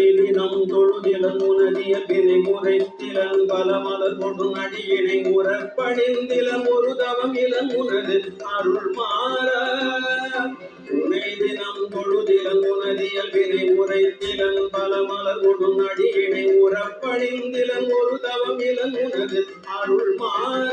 தினம் தொழுதிலன் உனதிய பிறை முறைத்திலன் பல மலர் கொடு அடியினை உறப்பணிந்திலன் ஒரு தவம் இளம் உனது அருள் மாற. துணை தினம் தொழுதிலன் உனதிய பிறை முறைத்திலன் பல மலர் கொடு அடியினை உறப்பணிந்திலன் ஒரு தவம் இளம் உனது அருள் மாற.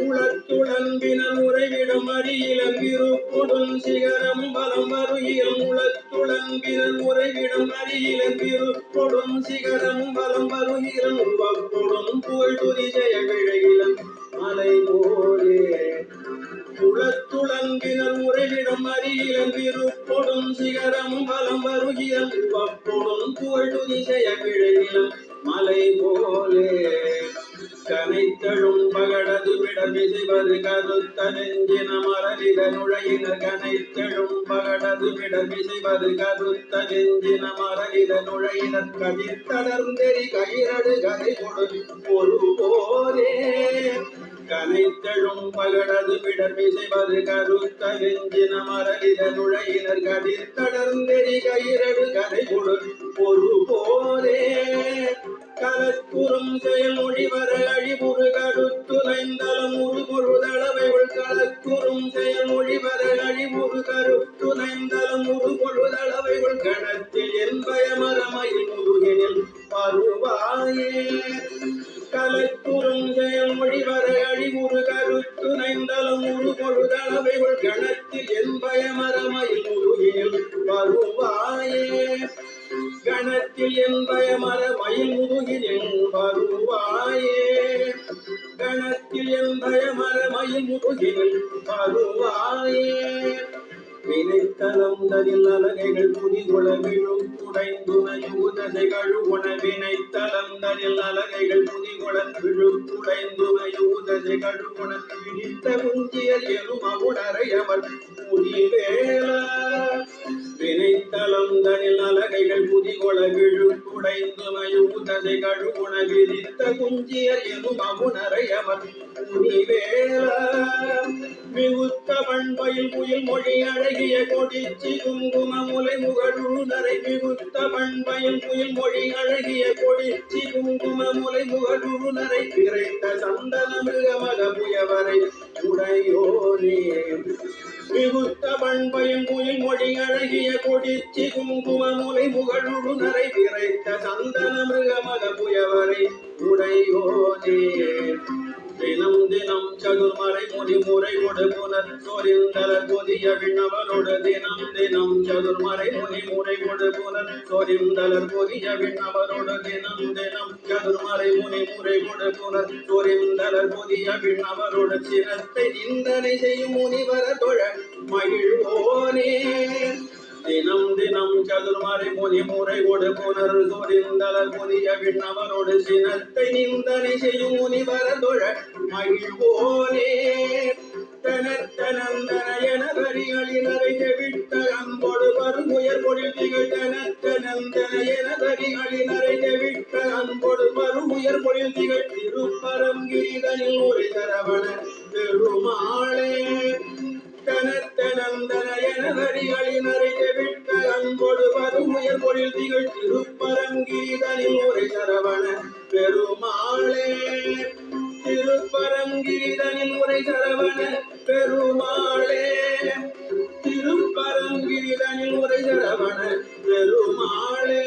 உளத்துளம்பின உறைவிடம் அடியிலம் இருப்புடன் சிகரம் பலம் வருகிலம் உளத்துளம்பின உறை அடியிலம் இருப்புடன் சிகரம் பலம் வருகிலம் உவப்புடன் புகழ் துதிசய விழையிலம் மலை போலே. குளத்துளங்கினர் உறைவிடம் அரியிலும் இருப்பொடும் சிகரம் வலம் வருகிறம் உவப்புடன் புகழ் துதிசய விழையிலம் மலை போலே. விழித்தழும் பகடது விடமிசைவது கருத்த நெஞ்சின மரலித நுழையினர் கனைத்தழும் பகடது விடமிசைவது கருத்த நெஞ்சின மரலித நுழையினர் கதிர்த்தடர்ந்தெறி கயிரடு கதை கொடு ஒரு போரே கனைத்தழும் பகடது விடமிசைவது கருத்த நெஞ்சின மரலித நுழையினர் கதிர்த்தடர்ந்தெறி கயிரடு கதை கொடு ஒரு போரே கலக்குறும் செயல்மொழி வர அழிவுறு கருத்துலைந்தலம் உரு பொழுதளவைகள் கலக்குறும் செயல்மொழி வர அழிவுறு கருத்துலைந்தலம் உரு பொழுதளவைகள் கணத்தில் என் பயமரமையில் முருகனில் பருவாயே கலக்குறும் செயல்மொழி வர அழிவுறு கருத்துலைந்தலம் உரு பொழுதளவைகள் கணத்தில் என் பயமரமையில் முருகனில் பருவாயே கணத்தில் என் பயமர மயில் முதுகினில் வருவாயே. கணத்தில் என் பயமர முதுகினில் வருவாயே வினைத்தலம் தனில் அலகைகள் புதிகுள விழும் குடைந்துணையூதசைகள் உண வினைத்தலம் தனில் அலகைகள் புதிகுள விழும் குடைந்துணையூதசைகள் உண விழித்த குஞ்சியல் எனும் அவுணரையவர் முடிவேலா வினைத்தலம் தனில் அலகைகள் புதிகொள விழு குடைந்து மயூததை கழுகுண விரித்த குஞ்சியர் எனும் அமுனரையவர் முனிவேல மிகுத்த பண்பையில் புயல் மொழி அழகிய கொடிச்சி குங்கும முலை முகழுநரை மிகுத்த பண்பையில் புயல் மொழி அழகிய கொடிச்சி குங்கும முலை முகழுநரை பிறைத்த சந்தன மிருகமக புயவரை உடையோனே. மிகுத்த பண்பையும் குயில் மொழி அழகிய கொடிச்சி குங்கும முலை முகழுடு நரை விரைத்த சந்தன மிருகமக புயவரை உடையோனே தினம் சதுர்மறை முடி முறை கொடு புனர் சொரிந்தல கொதிய விண்ணவரோடு தினம் தினம் சதுர்மறை முடி முறை கொடு புனர் சொரிந்தலர் கொதிய விண்ணவரோடு தினம் தினம் சதுர்மறை முனி முறை கொடு புனர் சொரிந்தலர் கொதிய விண்ணவரோடு சிரத்தை நிந்தனை செய்யும் முனிவர தொழ மகிழ்வோனே. தினம் தினம் சதுர்மறை முனி முறை கொடு புனர் சொரிந்தலர் கொதிய விண்ணவரோடு சினத்தை நிந்தனை செய்யும் முனிவர தொழ மகிழ்வோனே தனத்தனந்தனயன வரிகளினரை விட்ட அன்போடு வரும் உயர் பொழில் திகழ் தனத்தனந்தனயன விட்ட அன்போடு உயர் பொழில் திகழ் திருப்பரங்கிரிதனில் ஒரு சரவண பெருமாளே. தனத்தனந்தனயன பொழில் திகழ் திருப்பரங்கிரிதனில் ஒரு சரவண பெருமாளே திருப்பரங்கிரிதனில் உரை சரவண பெருமாளே திருப்பரங்கிரிதனில் உரை சரவண பெருமாளே